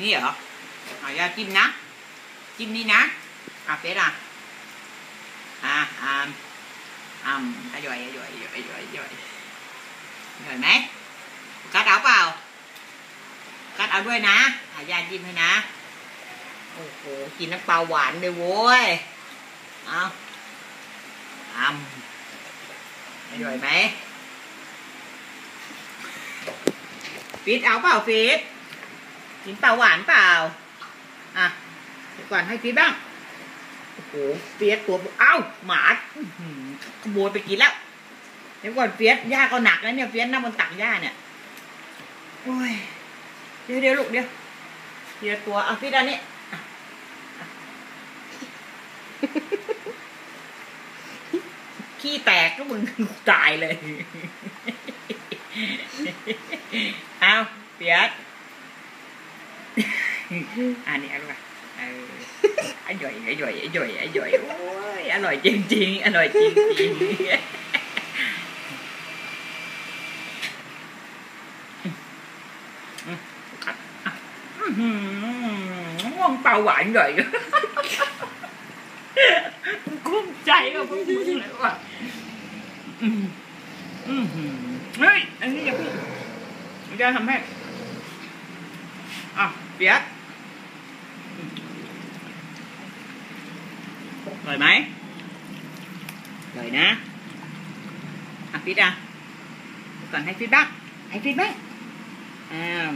นี่เหรอเอาอย่าจิ้มนะ จิ้มนี่นะอะเฟสอะอะอ่ามอ่ามอร่อยอร่อยอร่อยอร่อยอร่อยอร่อยไหมกัดเอาเปล่ากัดเอาด้วยนะอะย่าจิ้มให้นะโอ้โหกินน้ำปลาหวานเลยโว้ยเอาอ่ามอร่อยไหมฟีดเอาเปล่าฟีด กินเปล่าหวานเปล่า อะเดี๋ยวก่อนให้ฟีดบ้าง โอ้โหเฟียสตัวเอ้าหมาขโมยไปกินแล้ว เดี๋ยวก่อนเฟียสย่าก็หนักแล้วเนี่ยเฟียสนั่งบนตักย่าเนี่ย โอ้ย เดี๋ยวเดี๋ยวลูกเดี๋ยวเดี๋ยวตัวเอาฟีดอันนี้ขี้แตกก็มึงตายเลย เอาเฟียส อันนี้อร่อยเอออร่อยอร่อยอร่อยอร่อยโอ้ยอร่อยจริง ๆ อร่อยจริงๆอื้อหือม่วงเปล่าหวานหน่อยกุ้มใจกับพวกมึงเลยว่ะอื้ออื้อหือเฮ้ย อันนี้อย่าพิ่งมันจะทำให้ อะเปียกอร่อยไหมอร่อยนะอะฟิตอะก่อนให้ฟิตบ้างให้ฟิตบ้างอ้า